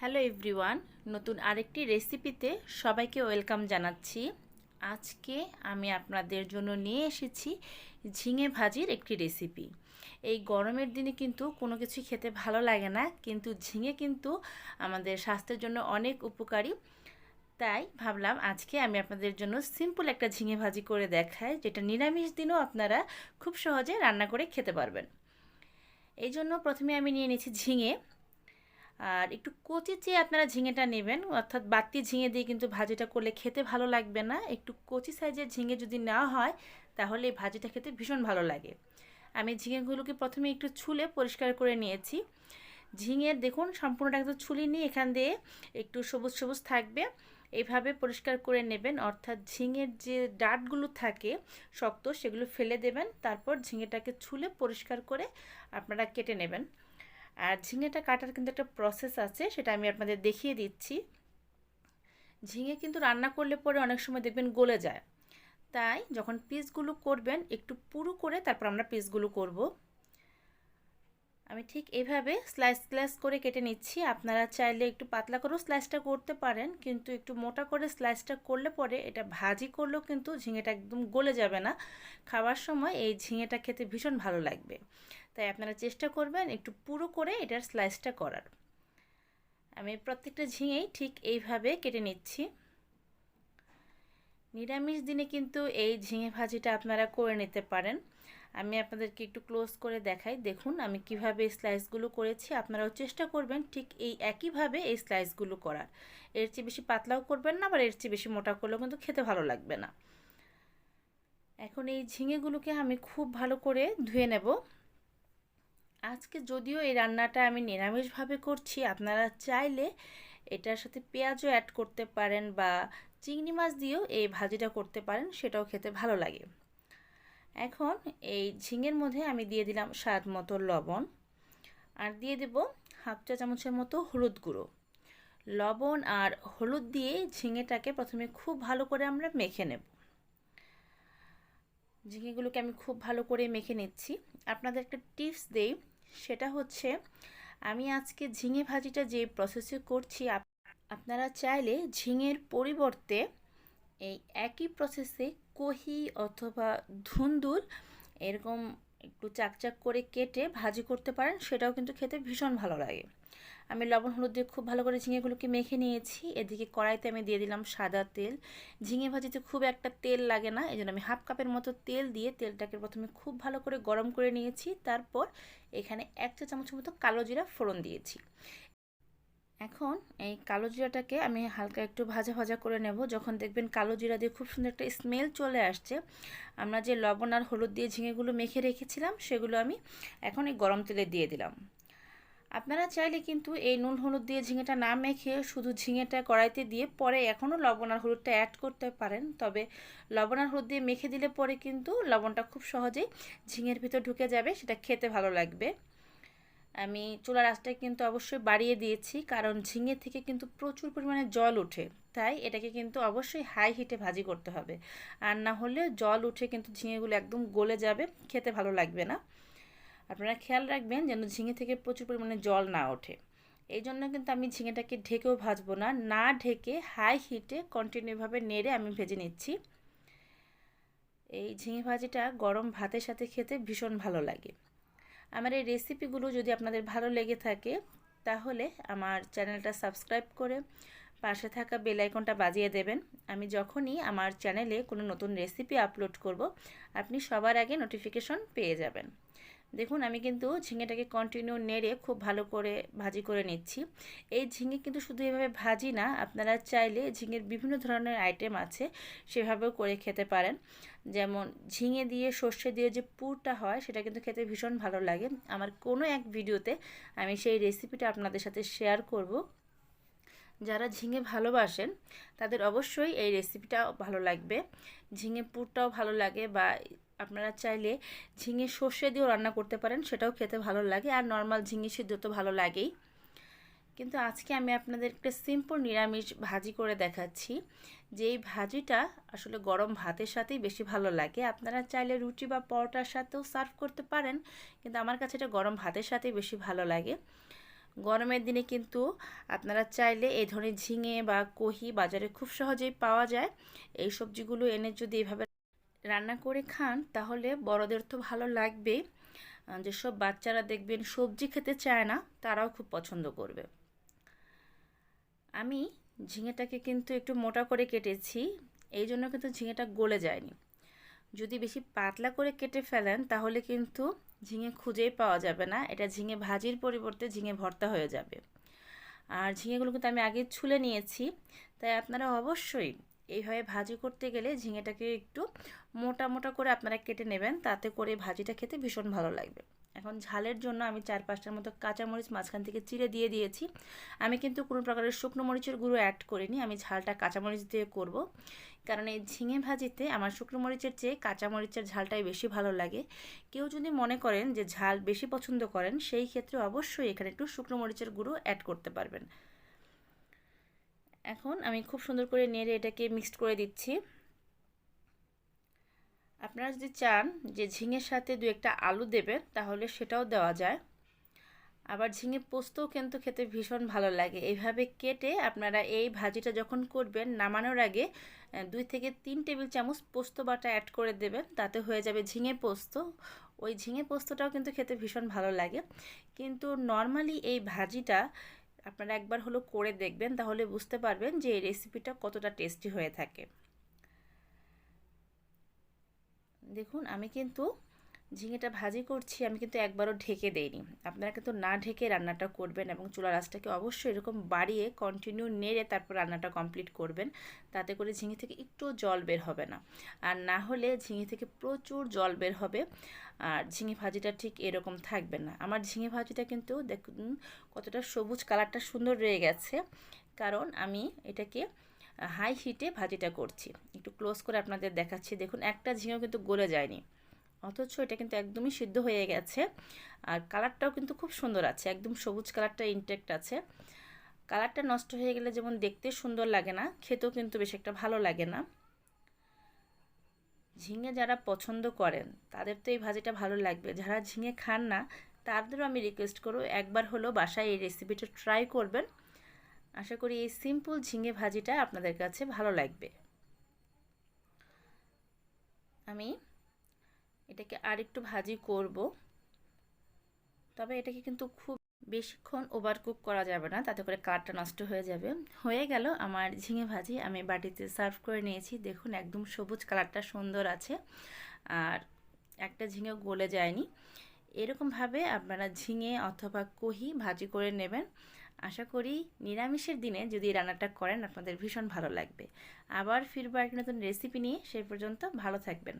Hello everyone, নতুন আরেকটি রেসিপিতে সবাইকে ওয়েলকাম জানাচ্ছি। আজকে আমি আপনাদের জন্য নিয়ে এসেছি ঝিঙে ভাজির একটি রেসিপি। এই গরমের দিনে কিন্তু কোনো কিছু খেতে ভালো লাগে না, কিন্তু ঝিঙে কিন্তু আমাদের স্বাস্থ্যের জন্য অনেক উপকারী। তাই ভাবলাম আজকে আমি আপনাদের জন্য সিম্পল একটা ঝিঙে ভাজি করে দেখাই, যেটা নিরামিষ দিনও আপনারা খুব সহজে রান্না করে খেতে পারবেন। এই জন্য প্রথমে আমি নিয়ে নিয়েছি ঝিঙে। আর একটু কচি চেয়ে আপনারা ঝিঙেটা নেবেন, অর্থাৎ বাতি ঝিঙে দিয়ে কিন্তু ভাজিটা করলে খেতে ভালো লাগবে না। একটু কচি সাইজের ঝিঙে যদি নেওয়া হয়, তাহলে এই ভাজিটা খেতে ভীষণ ভালো লাগে। আমি ঝিঙেগুলোকে প্রথমে একটু ছুলে পরিষ্কার করে নিয়েছি। ঝিঙের দেখুন, সম্পূর্ণটা একটু ছুলি নিয়ে এখান দিয়ে একটু সবুজ সবুজ থাকবে। এইভাবে পরিষ্কার করে নেবেন, অর্থাৎ ঝিঙের যে ডাটগুলো থাকে শক্ত, সেগুলো ফেলে দেবেন, তারপর ঝিঙেটাকে ছুলে পরিষ্কার করে আপনারা কেটে নেবেন। আর ঝিঙেটা কাটার কিন্তু একটা প্রসেস আছে, সেটা আমি আপনাদের দেখিয়ে দিচ্ছি। ঝিঙে কিন্তু রান্না করলে পরে অনেক সময় দেখবেন গলে যায়। তাই যখন পিসগুলো করবেন, একটু পুরো করে তারপর আমরা পিসগুলো করব। আমি ঠিক এভাবে স্লাইস স্লাইস করে কেটে নিচ্ছি। আপনারা চাইলে একটু পাতলা করেও স্লাইসটা করতে পারেন, কিন্তু একটু মোটা করে স্লাইসটা করলে পরে এটা ভাজি করলেও কিন্তু ঝিঙেটা একদম গলে যাবে না। খাওয়ার সময় এই ঝিঙেটা খেতে ভীষণ ভালো লাগবে। তাই আপনারা চেষ্টা করবেন একটু পুরো করে এটার স্লাইসটা করার। আমি প্রত্যেকটা ঝিঙেই ঠিক এইভাবে কেটে নিচ্ছি। নিরামিষ দিনে কিন্তু এই ঝিঙে ভাজিটা আপনারা করে নিতে পারেন। আমি আপনাদেরকে একটু ক্লোজ করে দেখাই। দেখুন, আমি কীভাবে স্লাইসগুলো করেছি। আপনারাও চেষ্টা করবেন ঠিক এই একইভাবে এই স্লাইসগুলো করার। এর চেয়ে বেশি পাতলাও করবেন না, আবার এর চেয়ে বেশি মোটা করলেও কিন্তু খেতে ভালো লাগবে না। এখন এই ঝিঙেগুলোকে আমি খুব ভালো করে ধুয়ে নেব। আজকে যদিও এই রান্নাটা আমি নিরামিষভাবে করছি, আপনারা চাইলে এটার সাথে পেঁয়াজও অ্যাড করতে পারেন বা চিংড়ি মাছ দিয়েও এই ভাজিটা করতে পারেন, সেটাও খেতে ভালো লাগে। এখন এই ঝিঙের মধ্যে আমি দিয়ে দিলাম স্বাদ মতো লবণ আর দিয়ে দেব হাফ চা চামচের মতো হলুদ গুঁড়ো। লবণ আর হলুদ দিয়ে ঝিঙেটাকে প্রথমে খুব ভালো করে আমরা মেখে নেব। ঝিঙেগুলোকে আমি খুব ভালো করে মেখে নিচ্ছি। আপনাদের একটা টিপস দেই সেটা হচ্ছে, আমি আজকে ঝিঙে ভাজিটা যে প্রসেসে করছি আপনারা চাইলে ঝিঙের পরিবর্তে এই একই প্রসেসে কহি অথবা ধুন্দুর এরকম একটু চাকচাক করে কেটে ভাজি করতে পারেন, সেটাও কিন্তু খেতে ভীষণ ভালো লাগে। আমি লবণ, হলুদ দিয়ে খুব ভালো করে ঝিঙেগুলোকে মেখে নিয়েছি। এদিকে কড়াইতে আমি দিয়ে দিলাম সাদা তেল। ঝিঙে ভাজিতে খুব একটা তেল লাগে না এই আমি হাফ কাপের মতো তেল দিয়ে তেলটাকে প্রথমে খুব ভালো করে গরম করে নিয়েছি। তারপর এখানে এক চা চামচের মতো কালো জিরা ফোড়ন দিয়েছি। এখন এই কালো জিরাটাকে আমি হালকা একটু ভাজা ভাজা করে নেব। যখন দেখবেন কালো জিরা দিয়ে খুব সুন্দর একটা স্মেল চলে আসছে, আমরা যে লবণ আর হলুদ দিয়ে ঝিঙেগুলো মেখে রেখেছিলাম, সেগুলো আমি এখন এই গরম তেলে দিয়ে দিলাম। আপনারা চাইলে কিন্তু এই নুন হলুদ দিয়ে ঝিঙেটা না মেখে শুধু ঝিঙেটা কড়াইতে দিয়ে পরে এখনও লবণ আর হলুদটা অ্যাড করতে পারেন। তবে লবণ আর হলুদ দিয়ে মেখে দিলে পরে কিন্তু লবণটা খুব সহজেই ঝিঙের ভিতর ঢুকে যাবে, সেটা খেতে ভালো লাগবে। আমি চুলার আঁচটা কিন্তু অবশ্যই বাড়িয়ে দিয়েছি, কারণ ঝিঙে থেকে কিন্তু প্রচুর পরিমাণে জল ওঠে। তাই এটাকে কিন্তু অবশ্যই হাই হিটে ভাজি করতে হবে। আর না হলে জল উঠে কিন্তু ঝিঙেগুলো একদম গলে যাবে, খেতে ভালো লাগবে না। আপনারা খেয়াল রাখবেন যেন ঝিঙে থেকে প্রচুর পরিমাণে জল না ওঠে। এই জন্য কিন্তু আমি ঝিঙেটাকে ঢেকেও ভাজবো না। না ঢেকে হাই হিটে কন্টিনিউভাবে নেড়ে আমি ভেজে নিচ্ছি। এই ঝিঙে ভাজিটা গরম ভাতের সাথে খেতে ভীষণ ভালো লাগে। আমার এই রেসিপিগুলো যদি আপনাদের ভালো লেগে থাকে, তাহলে আমার চ্যানেলটা সাবস্ক্রাইব করে পাশে থাকা বেল আইকনটা বাজিয়ে দেবেন। আমি যখনই আমার চ্যানেলে কোনো নতুন রেসিপি আপলোড করব, আপনি সবার আগে নোটিফিকেশন পেয়ে যাবেন। দেখুন, আমি কিন্তু ঝিঙেটাকে কন্টিনিউ নেড়ে খুব ভালো করে ভাজি করে নিচ্ছি। এই ঝিঙে কিন্তু শুধু এভাবে ভাজি না, আপনারা চাইলে ঝিঙের বিভিন্ন ধরনের আইটেম আছে, সেভাবেও করে খেতে পারেন। যেমন ঝিঙে দিয়ে সর্ষে দিয়ে যে পুরটা হয়, সেটা কিন্তু খেতে ভীষণ ভালো লাগে। আমার কোনো এক ভিডিওতে আমি সেই রেসিপিটা আপনাদের সাথে শেয়ার করব। যারা ঝিঙে ভালোবাসেন, তাদের অবশ্যই এই রেসিপিটা ভালো লাগবে। ঝিঙে পুরটাও ভালো লাগে বা আপনারা চাইলে ঝিঙে সর্ষে দিয়েও রান্না করতে পারেন, সেটাও খেতে ভালো লাগে। আর নর্মাল ঝিঙে সিদ্ধ তো ভালো লাগেই। কিন্তু আজকে আমি আপনাদের একটা সিম্পল নিরামিষ ভাজি করে দেখাচ্ছি। যে এই ভাজিটা আসলে গরম ভাতের সাথেই বেশি ভালো লাগে। আপনারা চাইলে রুটি বা পরোটার সাথেও সার্ভ করতে পারেন, কিন্তু আমার কাছে এটা গরম ভাতের সাথেই বেশি ভালো লাগে। গরমের দিনে কিন্তু আপনারা চাইলে এই ধরনের ঝিঙে বা কহি বাজারে খুব সহজেই পাওয়া যায়। এই সবজিগুলো এনে যদি এভাবে রান্না করে খান, তাহলে বড়দের তো ভালো লাগবে। যেসব বাচ্চারা দেখবেন সবজি খেতে চায় না, তারাও খুব পছন্দ করবে। আমি ঝিঙেটাকে কিন্তু একটু মোটা করে কেটেছি, এই জন্য কিন্তু ঝিঙেটা গলে যায়নি। যদি বেশি পাতলা করে কেটে ফেলেন, তাহলে কিন্তু ঝিঙে খুঁজেই পাওয়া যাবে না। এটা ঝিঙে ভাজির পরিবর্তে ঝিঙে ভর্তা হয়ে যাবে। আর ঝিঙেগুলো কিন্তু আমি আগে ছুলে নিয়েছি। তাই আপনারা অবশ্যই এইভাবে ভাজি করতে গেলে ঝিঙেটাকে একটু মোটা মোটা করে আপনারা কেটে নেবেন। তাতে করে ভাজিটা খেতে ভীষণ ভালো লাগবে। এখন ঝালের জন্য আমি চার পাঁচটার মতো কাঁচামরিচ মাঝখান থেকে চিড়ে দিয়ে দিয়েছি। আমি কিন্তু কোনো প্রকারের শুকনো মরিচের গুঁড়ো অ্যাড করিনি, আমি ঝালটা কাঁচামরিচ দিয়ে করব। কারণ এই ঝিঙে ভাজিতে আমার শুকনো মরিচের চেয়ে কাঁচামরিচের ঝালটাই বেশি ভালো লাগে। কেউ যদি মনে করেন যে ঝাল বেশি পছন্দ করেন, সেই ক্ষেত্রে অবশ্যই এখানে একটু শুকনো মরিচের গুঁড়ো অ্যাড করতে পারবেন। এখন আমি খুব সুন্দর করে নেড়ে এটাকে মিক্সড করে দিচ্ছি। আপনারা যদি চান যে ঝিঙের সাথে দু একটা আলু দেবেন, তাহলে সেটাও দেওয়া যায়। আবার ঝিঙে পোস্তও কিন্তু খেতে ভীষণ ভালো লাগে। এইভাবে কেটে আপনারা এই ভাজিটা যখন করবেন, নামানোর আগে দুই থেকে তিন টেবিল চামচ পোস্ত বাটা অ্যাড করে দেবেন, তাতে হয়ে যাবে ঝিঙে পোস্ত। ওই ঝিঙে পোস্তটাও কিন্তু খেতে ভীষণ ভালো লাগে। কিন্তু নর্মালি এই ভাজিটা আপনারা একবার হলো করে দেখবেন, তাহলে বুঝতে পারবেন যে এই রেসিপিটা কতটা টেস্টি হয়ে থাকে। দেখুন, আমি কিন্তু ঝিঙেটা ভাজি করছি, আমি কিন্তু একবারও ঢেকে দেইনি। আপনারা কিন্তু না ঢেকে রান্নাটা করবেন এবং চুলা রাসটাকে অবশ্যই এরকম বাড়িয়ে কন্টিনিউ নেড়ে তারপর রান্নাটা কমপ্লিট করবেন। তাতে করে ঝিঙে থেকে একটু জল বের হবে না। আর না হলে ঝিঙে থেকে প্রচুর জল বের হবে, আর ঝিঙে ভাজিটা ঠিক এরকম থাকবে না। আমার ঝিঙে ভাজিটা কিন্তু দেখুন, কতটা সবুজ কালারটা সুন্দর রয়ে গেছে। কারণ আমি এটাকে হাই হিটে ভাজিটা করছি। একটু ক্লোজ করে আপনাদের দেখাচ্ছি। দেখুন, একটা ঝিঙেও কিন্তু গলে যায়নি। অথচ এটা কিন্তু একদমই সিদ্ধ হয়ে গেছে। আর কালারটাও কিন্তু খুব সুন্দর আছে। একদম সবুজ কালারটা ইনটেক্ট আছে। কালারটা নষ্ট হয়ে গেলে যেমন দেখতে সুন্দর লাগে না, খেতেও কিন্তু বেশ একটা ভালো লাগে না। ঝিঙে যারা পছন্দ করেন, তাদের তো এই ভাজিটা ভালো লাগবে। যারা ঝিঙে খান না, তাদেরও আমি রিকোয়েস্ট করব, একবার হলো বাসায় এই রেসিপিটা ট্রাই করবেন। আশা করি এই সিম্পল ঝিঙে ভাজিটা আপনাদের কাছে ভালো লাগবে। আমি এটাকে আরেকটু ভাজি করব। তবে এটাকে কিন্তু খুব বেশিক্ষণ ওভার কুক করা যাবে না, তাতে করে কাঠটা নষ্ট হয়ে যাবে। হয়ে গেল আমার ঝিঙে ভাজি, আমি বাটিতে সার্ভ করে নিয়েছি। দেখুন একদম সবুজ কালারটা সুন্দর আছে, আর একটা ঝিঙে গলে যায়নি। এরকমভাবে আপনারা ঝিঙে অথবা কহি ভাজি করে নেবেন। আশা করি নিরামিষের দিনে যদি রান্নাটা করেন, আপনাদের ভীষণ ভালো লাগবে। আবার ফিরবো একটা নতুন রেসিপি নিয়ে সেই পর্যন্ত ভালো থাকবেন।